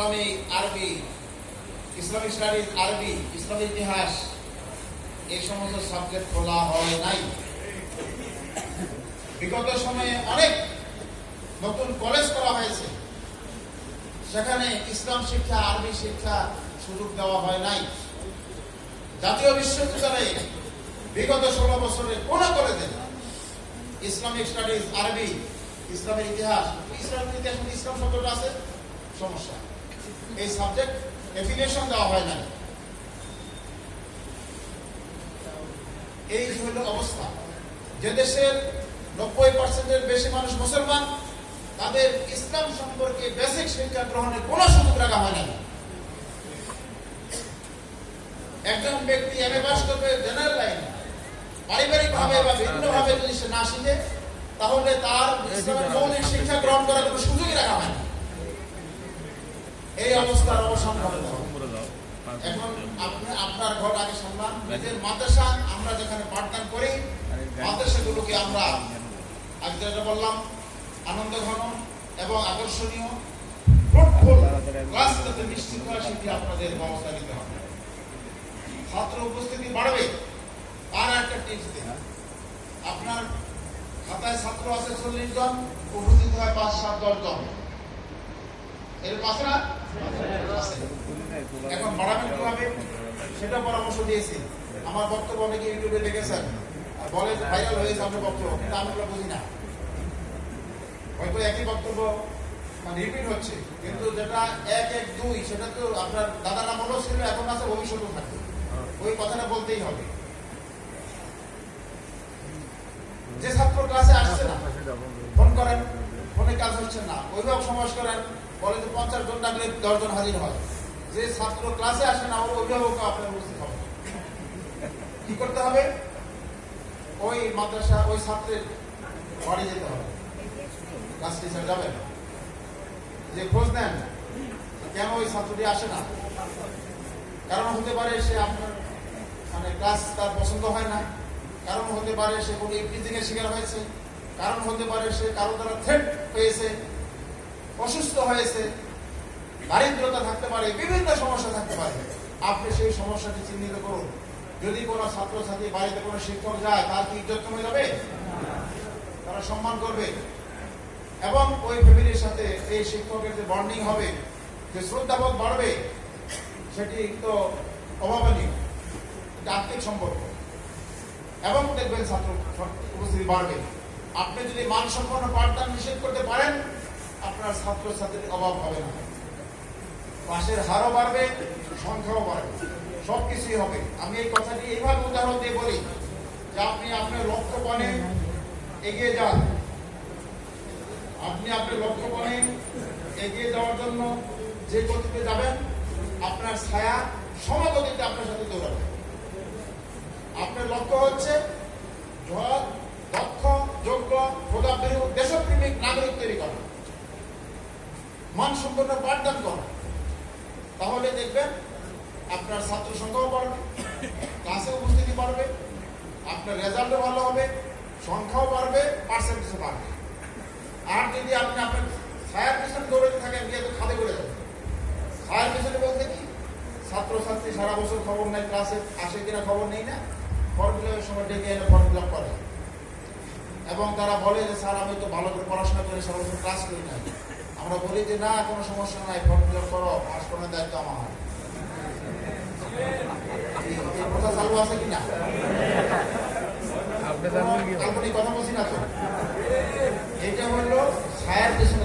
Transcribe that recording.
ইসলামী আরবি Islamic studies আরবি, ইসলামী ইতিহাস, এই সমস্ত সাবজেক্ট খোলা হয় নাই। বিগত সময়ে অনেক নতুন কলেজ করা হয়েছে। সেখানে ইসলাম শিক্ষা, আরবি শিক্ষা সুযোগ দেওয়া হয় নাই। জাতীয় বিশ্ববিদ্যালয়ে বিগত ষোলো বছরে কোন কলেজে ইসলামিক স্টাডিজ আরবি, ইসলামের ইতিহাস ইসলামের ইতিহাস মধ্যে ইসলাম শব্দটা আছে, সমস্যা। এই সাবজেক্ট এফিলিয়েশন দেওয়া হয় না এই হল অবস্থা। যে দেশের নব্বই পার্সেন্টের বেশি মানুষ মুসলমান তাদের ইসলাম সম্পর্কে বেসিক শিক্ষা গ্রহণের কোনো সুযোগ রাখা হয় না একজন ব্যক্তি এম এ পাস করবে জেনারেল লাইনে পারিবারিক ভাবে বা ভিন্ন ভাবে যদি সে না শিখে তাহলে তার ইসলামের মৌলিক শিক্ষা গ্রহণ করার কোনো সুযোগই রাখা হয় না অবস্থার এখন আপনি, আপনার ঘর আগে সামলান মাদ্রাসা আমরা যেখানে পাঠদান করি, মাদ্রাসাগুলোকে আমরা আজ যেটা বললাম আনন্দ ঘন এবং আকর্ষণীয় আর একটা আপনার খাতায় ছাত্র আছে এর পাশে। এখন বাড়াবেন সেটা পরামর্শ আমার বক্তব্য অনেকে ইউটিউবে দেখেছেন। বলে ভাইরাল হয়েছে আপনার বক্তব্য কিন্তু আমি ওগুলো বুঝি না। হয়তো একই বক্তব্য মানে রিপিট হচ্ছে। কিন্তু যেটা এক এক দুই, সেটা তো আপনার দাদা নাম হলো ছিল, এখন আছে ভবিষ্যতেও থাকবে। ওই কথাটা বলতেই হবে। যে ছাত্র ক্লাসে হচ্ছে না। অভিভাবক সমাবেশ করেন বলে যে পঞ্চাশ জন ডাকলে দশজন হাজির হয়। যে ছাত্র ক্লাসে আসে না, ওর অভিভাবক আপনার উপস্থিত হবে। কি করতে হবে? ওই মাদ্রাসা, ওই ছাত্রের বাড়ি যেতে হবে। ক্লাস টিচার যাবেন যে খোঁজ নেন কেন ওই ছাত্রটি আসে না। কারণ হতে পারে সে আপনার মানে ক্লাস তার পছন্দ হয় না। কারণ হতে পারে সে কোনো ইফটিজিং এর শিকার হয়েছে। কারণ হতে পারে সে কারও দ্বারা থ্রেট পেয়েছে, অসুস্থ হয়েছে, দারিদ্রতা থাকতে পারে, বিভিন্ন সমস্যা থাকতে পারে। আপনি সেই সমস্যাটি চিহ্নিত করুন। যদি কোনো ছাত্রছাত্রী বাড়িতে কোনো শিক্ষক যায়, তার কি ইজ্জত কমে যাবে? তারা সম্মান করবে। এবং ওই ফ্যামিলির সাথে এই শিক্ষকের যে বন্ডিং হবে, যে শ্রদ্ধাবোধ বাড়বে, সেটি তো অভাবনীয় আত্মিক সম্পর্ক। এবং দেখবেন ছাত্র উপস্থিতি বাড়বে। আপনি যদি মানসম্পন্ন পাঠদান নিষেধ করতে পারেন আপনার ছাত্র ছাত্রীর অভাব হবে না। পাশের হারও বাড়বে সংখ্যাও বাড়বে। সব কিছুই হবে। আমি এই কথাটি এইভাবে উদাহরণ দিয়ে বলি যে আপনি আপনার লক্ষ্য পানে এগিয়ে যান। আপনি আপনার লক্ষ্য পানে এগিয়ে যাওয়ার জন্য যে গতিতে যাবেন আপনার ছায়া সমগতিতে আপনার সাথে দৌড়াবে। আপনার লক্ষ্য হচ্ছে সৎ, মানসম্পন্ন পাঠদান করা। তাহলে দেখবেন আপনার ছাত্র সংখ্যাও বাড়বে ক্লাসে উপস্থিতি বাড়বে, আপনার রেজাল্টও ভালো হবে, সংখ্যাও বাড়বে পার্সেন্টেজও বাড়বে। আর যদি আপনি আপনার ছায়ার পিছনে দৌড়াতে থাকেন গিয়ে তো খাদে করে যাবেন ছায়ার পিছনে বলতে কি? ছাত্রছাত্রী সারা বছর খবর নেই ক্লাসে আসে কিনা খবর নেই না? ফর্ম সময় ডেকে এনে ফর্ম ফিল করে এবং তারা বলে যে স্যার আমি তো ভালো করে পড়াশোনা করে সবার ক্লাস করি নাই। আমরা বলি যে না কোনো সমস্যা নাই ফর্ম ফিল করো পাস করার দায়িত্ব আমার কথা চালু আছে কিনা? কাল্পনিক কথা বলছি না তো। এটা হলো ছায়ার পেছনে